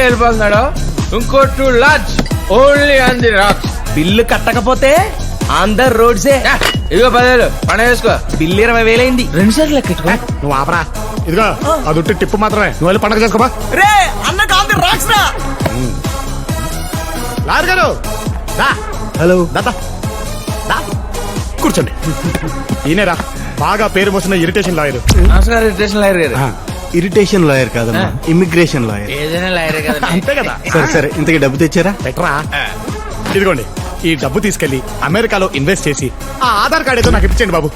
America వెళ్ళిపోతున్నాడు ఇంకో two large only on the rocks bill కట్టకపోతే ద రోడ్సే. ఇదిగో పదివేలు పని వేసుకో. బిల్లు ఇరవై వేలైంది. రెండు సార్లు లెక్క నువ్వు ఆపరా. ఇదిగో అది ఉట్టి టిప్పు మాత్రమే. నువ్వు వెళ్ళి పండగ చేసుకోబా రే అన్న కాంతి రాక్స్ రా. లాయర్ గారు హలో. దాదా దా. కూర్చోండి. ఈయనరా బాగా పేరు మోసిన ఇరిటేషన్ లాయర్. నమస్కారం ఇరిటేషన్ లాయర్ గారు. ఇరిటేషన్ లాయర్ కాదమ్మా. Immigration lawyer. ఏదైనా లాయరే కదా. అంతే కదా. సరే సరే. ఇంతకి డబ్బు తెచ్చారా? బెటరా ఇదిగోండి ఈ డబ్బు తీసుకెళ్ళి అమెరికాలో ఇన్వెస్ట్ చేసి ఆ ఆధార్ కార్డ్ ఏదో నాకు ఇప్పించండి బాబు.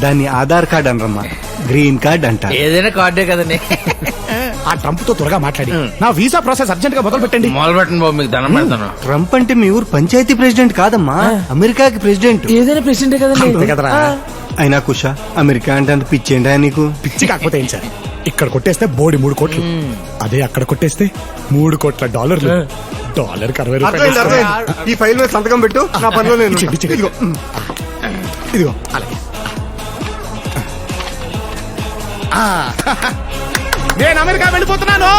దాన్ని ఆధార్ కార్డ్ అనరమ్మా. గ్రీన్ కార్డ్ అంటారు ఏదైనా కార్డే కదండి. ఆ ట్రంప్తో త్వరగా మాట్లాడి. నా వీసా ప్రాసెస్ అర్జెంట్గా మొదలు పెట్టండి. మొదలు పెట్టండి బాబు మీకు దండం పెడతాను. ట్రంప్ అంటే మీ ఊరు పంచాయతీ ప్రెసిడెంట్ కాదమ్మా. అమెరికాకి ప్రెసిడెంట్. ఏదైనా ప్రెసిడెంట్ అంతే కదరా. అయినా కుష అమెరికా అంటే అంత పిచ్చేంటా నీకు? పిచ్చి కాకపోతే ఏం సార్? ఇక్కడ కొట్టేస్తే బోడి మూడు కోట్లు. అదే అక్కడ కొట్టేస్తే మూడు కోట్ల డాలర్లు. డాలర్ అరవై రూపాయలు. ఈ ఫైల్ మీద సంతకం పెట్టు నా పనిలో నేను ఇచ్చేయండి, ఇచ్చేయండి. ఇదిగో. ఇదిగో. అలాగే. ఆ, నేను అమెరికా వెళ్ళిపోతున్నాను.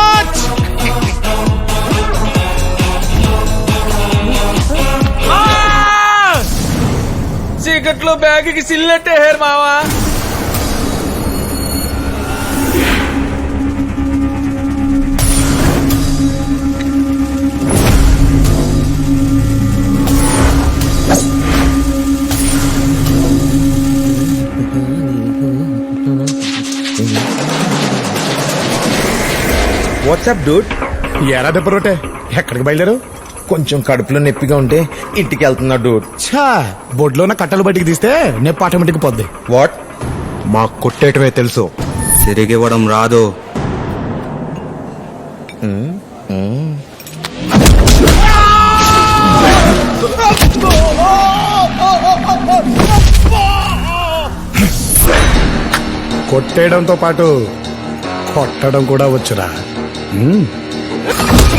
చీకట్లో బ్యాగ్కి సిల్లెట్టే హేర్ మావా? వాట్సాప్ డూడ్ ఎరా దెబ్బ రొట్టె? ఎక్కడికి బయలుదేరు కొంచెం కడుపులో నొప్పిగా ఉంటే ఇంటికి వెళ్తున్నా డూడ్ ఛా బొడ్లో ఉన్న కట్టలు బయటికి తీస్తే నొప్పి ఆటోమేటిక్ పోద్ది. వాట్ మా కొట్టేయటమే తెలుసు. తిరిగివ్వడం రాదు. కొట్టేయడంతో పాటు కొట్టడం కూడా వచ్చురా. Hum.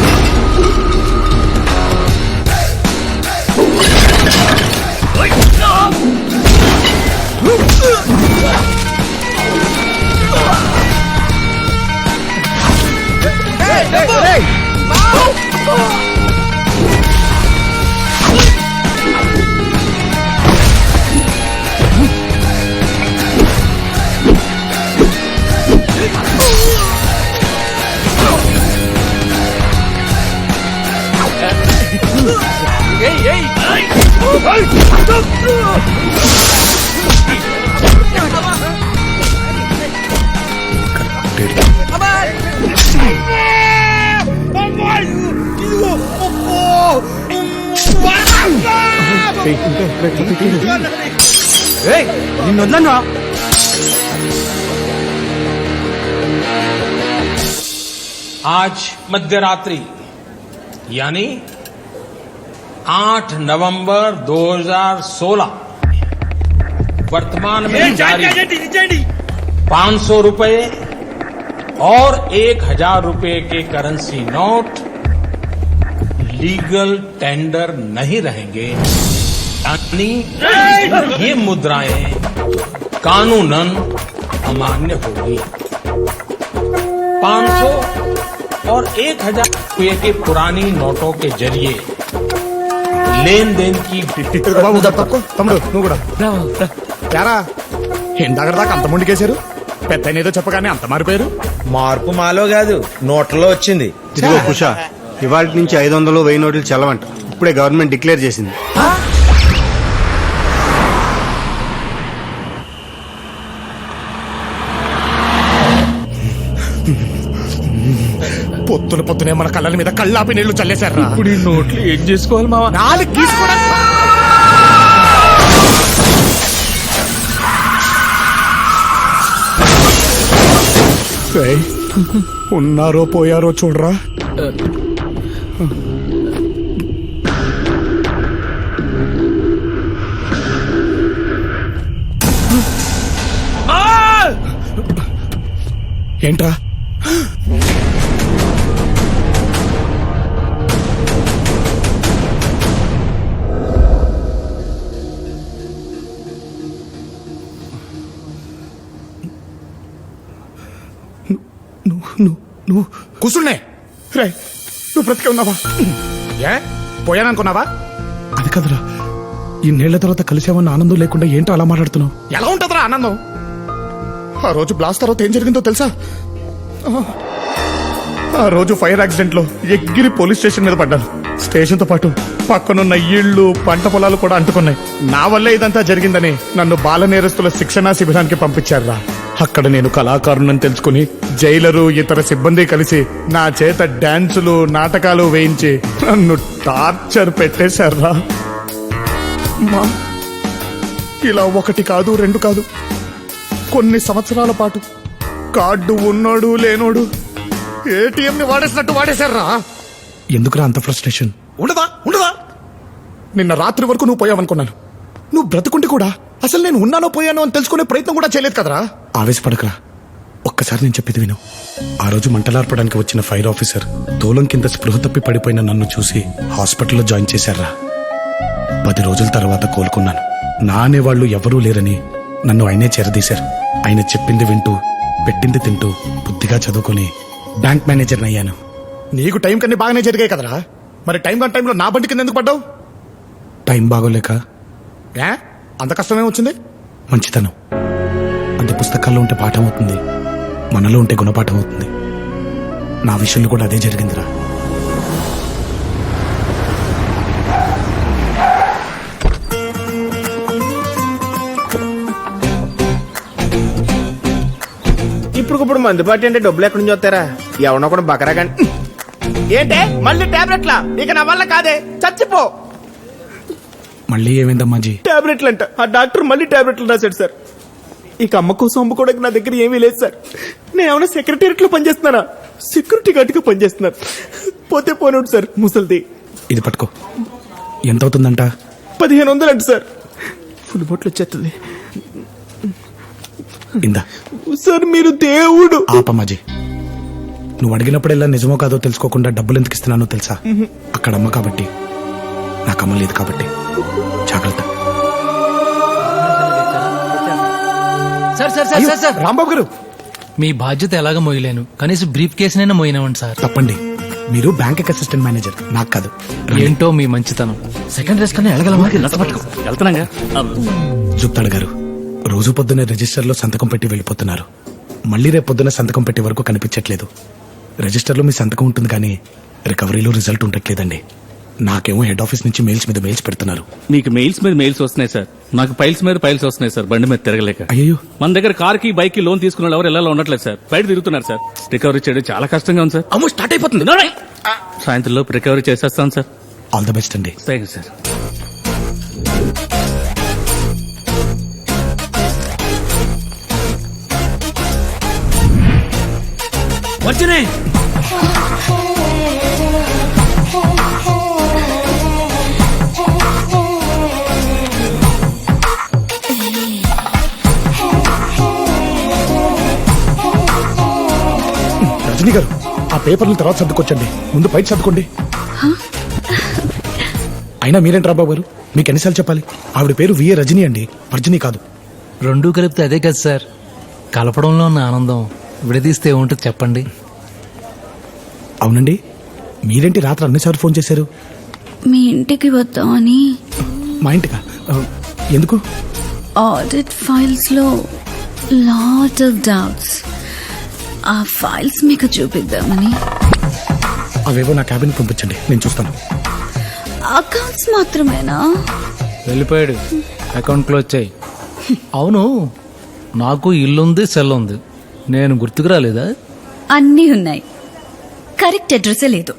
నిన్ను వదలను आज मध्यरात्रि यानी 8 नवंबर 2016 वर्तमान में जारी पाँच सौ रुपये और एक हज़ार रुपये के करेंसी नोट लीगल टेंडर नहीं रहेंगे। यानी ये मुद्राएँ कानूनन अमान्य होगी 500 और एक हज़ार रुपये के पुरानी नोटों के ज़रिए లేని దేనికి బాబు తక్కువ తమ్ముడు నువ్వు కూడా. యారా? ఇందాక దాకా అంత ముందుకేశారు పెద్ద ఏదో చెప్పగానే అంత మారిపోయారు? మార్పు మాలో కాదు నోట్లో వచ్చింది. ఇదిగో ఇవాళ నుంచి ఐదు వందలు వెయ్యి నోట్లు చల్లవంట. ఇప్పుడే గవర్నమెంట్ డిక్లేర్ చేసింది. పొత్తున పొత్తునే మన కళ్ళ మీద కళ్ళాపి నీళ్ళు చల్లేశారా? ఇప్పుడు ఈ నోట్లు ఏం చేసుకోవాలి మావా? నాలుగు తీసుకోవడం ఏయ్, ఉన్నారో పోయారో చూడరా. ఏంట్రా? నువ్వు నువ్వు. కూర్చునే రే నువ్వు బ్రతికే ఉన్నావా? ఏ? పోయాననుకున్నావా? అది కదరా. ఈ నేళ్ళ తర్వాత కలిసామన్న ఆనందం లేకుండా ఏంటో అలా మాట్లాడుతున్నావు? ఎలా ఉంటుందిరా ఆనందం? ఆ రోజు బ్లాస్ట్ తర్వాత ఏం జరిగిందో తెలుసా? ఆ రోజు ఫైర్ యాక్సిడెంట్లో ఎగ్గిరి పోలీస్ స్టేషన్ మీద పడ్డాను. స్టేషన్తో పాటు పక్కనున్న ఇళ్ళు పంట పొలాలు కూడా అంటుకున్నాయి. నా వల్లే ఇదంతా జరిగిందని నన్ను బాల నేరస్తుల శిక్షణా శిబిరానికి పంపించారురా. అక్కడ నేను కళాకారుణ్ణని తెలుసుకుని జైలరు ఇతర సిబ్బంది కలిసి నా చేత డాన్సులు నాటకాలు వేయించి నన్ను టార్చర్ పెట్టేశారా? మా ఇలా ఒకటి కాదు రెండు కాదు. కొన్ని సంవత్సరాల పాటు కార్డు ఉన్నోడు లేనోడు ఏటీఎం ని వాడేసినట్టు వాడేశారా? ఎందుకురా అంత ఫ్రస్ట్రేషన్? ఉండదా ఉండదా నిన్న రాత్రి వరకు నువ్వు పోయావనుకున్నాను. నువ్వు బ్రతుకుంటే కూడా అసలు నేను ఉన్నానో పోయానో అని తెలుసుకునే ప్రయత్నం కూడా చేయలేదు కదరా? ఆవేశపడకరా. ఒక్కసారి నేను చెప్పేది విను. ఆ రోజు మంటలార్పడానికి వచ్చిన ఫైర్ ఆఫీసర్ దూలం కింద స్పృహ తప్పి పడిపోయిన నన్ను చూసి హాస్పిటల్లో జాయిన్ చేశారా. పది రోజుల తర్వాత కోలుకున్నాను. నా అనేవాళ్ళు ఎవరూ లేరని నన్ను ఆయనే చేరదీశారు. ఆయన చెప్పింది వింటూ పెట్టింది తింటూ బుద్ధిగా చదువుకుని బ్యాంక్ మేనేజర్ని అయ్యాను. నీకు టైం కన్నీ బాగానే జరిగాయి కదరా? మరి టైం కన్నా టైంలో నా బండి కింద ఎందుకు పడ్డావు? టైం బాగోలేక ఏ? అంత కష్టమే వచ్చింది? మంచితనం. అంత పుస్తకాల్లో ఉంటే పాఠం అవుతుంది. మనలో ఉంటే గుణపాఠం అవుతుంది. నా విషయంలో కూడా అదే జరిగిందిరా. ఇప్పుడు ఇప్పుడు అంటే డబ్బులు ఎక్కడి నుంచి వస్తారా ఎవరినో కూడా బకరా కానీ ఏంటే? మళ్ళీ టాబ్లెట్లా ఇక నా వల్ల కాదే. చచ్చిపో. మళ్ళీ ఏమైందమ్మా జీ టాబ్లెట్లు అంట ఆ డాక్టర్ మళ్ళీ టాబ్లెట్లు రాశాడు సార్. ఇక అమ్మ కోసం అమ్ముకోవడానికి నా దగ్గర ఏమీ లేదు సార్. నేను ఏమైనా సెక్రటేరియట్లో పనిచేస్తున్నానా? సెక్యూరిటీ గార్డ్గా పనిచేస్తున్నాను పోతే పోనివ్వండి సార్ ముసల్ది. ఇది పట్టుకో. ఎంత అవుతుందంట? పదిహేను వందలు అంట సార్. ఫుల్ బొట్లు వచ్చేస్తుంది. ఇందా. సార్ మీరు దేవుడు. ఆపమ్మాజీ నువ్వు అడిగినప్పుడెల్లా నిజమో కాదో తెలుసుకోకుండా డబ్బులు ఎందుకు ఇస్తున్నానో తెలుసా? అక్కడ అమ్మ కాబట్టి నాకు అమ్మ లేదు కాబట్టి. జాగ్రత్త. Sir sir sir sir sir. Rambabu గారు. మీ బాధ్యత ఎలాగ మోయలేను? కనీసం బ్రీఫ్ కేసునైనా మోయినవండి సార్. తప్పండి. మీరు బ్యాంక్ అసిస్టెంట్ మేనేజర్ నాకు కాదు. ఏంటో మీ మంచితనం. సెకండ్ రేస్ కన్నా ఎలగలమా జుప్తాడు గారు రోజు పొద్దున్న రిజిస్టర్లో సంతకం పెట్టి వెళ్ళిపోతున్నారు. మళ్ళీ రేపు పొద్దున్న సంతకం పెట్టే వరకు కనిపించట్లేదు. రిజిస్టర్లో మీ సంతకం ఉంటుంది కానీ రికవరీలో రిజల్ట్ ఉండట్లేదండి. నాకేమో హెడ్ ఆఫీస్ నుంచి మెయిల్స్ మీద మెయిల్స్ పెడుతున్నారు. మీకు మెయిల్స్ మీద మెయిల్స్ వస్తున్నాయి సార్ నాకు ఫైల్స్ మీద ఫైల్స్ వస్తున్నాయి సార్ బండి మీద తిరగలేక. అయ్యో మన దగ్గర కార్కి బైక్కి లోన్ తీసుకున్న వాళ్ళు ఎవరు ఎలా ఉండట్లేదు సార్ బయట తిరుగుతున్నారు సార్ రికవరీ చేయడం చాలా కష్టంగా ఉంది సార్ అమ్మో స్టార్ట్ అయిపోతుంది. సాయంత్రం లోపు రికవరీ చేసేస్తాను సార్ ఆల్ ద బెస్ట్ అండి. థ్యాంక్ యూ సార్ వచ్చినాయి రజనీ గారు ఆ పేపర్లు తర్వాత సర్దుకొచ్చండి. ముందు బయట సర్దుకోండి. అయినా మీరేంటి రాబాబు గారు? మీకు ఎన్నిసార్లు చెప్పాలి? ఆవిడ పేరు విఏ రజనీ అండి. వర్జనీ కాదు. రెండూ కలిపితే అదే కదా సార్. కలపడంలో ఉన్న ఆనందం విడదీస్తే ఏముంటుంది చెప్పండి. అవునండి. మీరేంటి రాత్రి అన్నిసార్లు ఫోన్ చేశారు? మీ ఇంటికి వద్దామని మా ఇంటికా? ఆ, ఎందుకు? ఆడిట్ ఫైల్స్లో లాట్ ఆఫ్ డౌట్స్ ఆ ఫైల్స్ మీకు చూపిద్దామని. అవేవో నా క్యాబిన్ పంపించండి నేను చూస్తాను. అకౌంట్స్ మాత్రమేనా? వెళ్ళిపోయాడు. అకౌంట్ క్లోజ్ చేయి. అవును నాకు ఇల్లుంది సెల్ ఉంది నేను గుర్తుకు రాలేదా? అన్నీ ఉన్నాయి. కరెక్ట్ అడ్రస్ లేదు.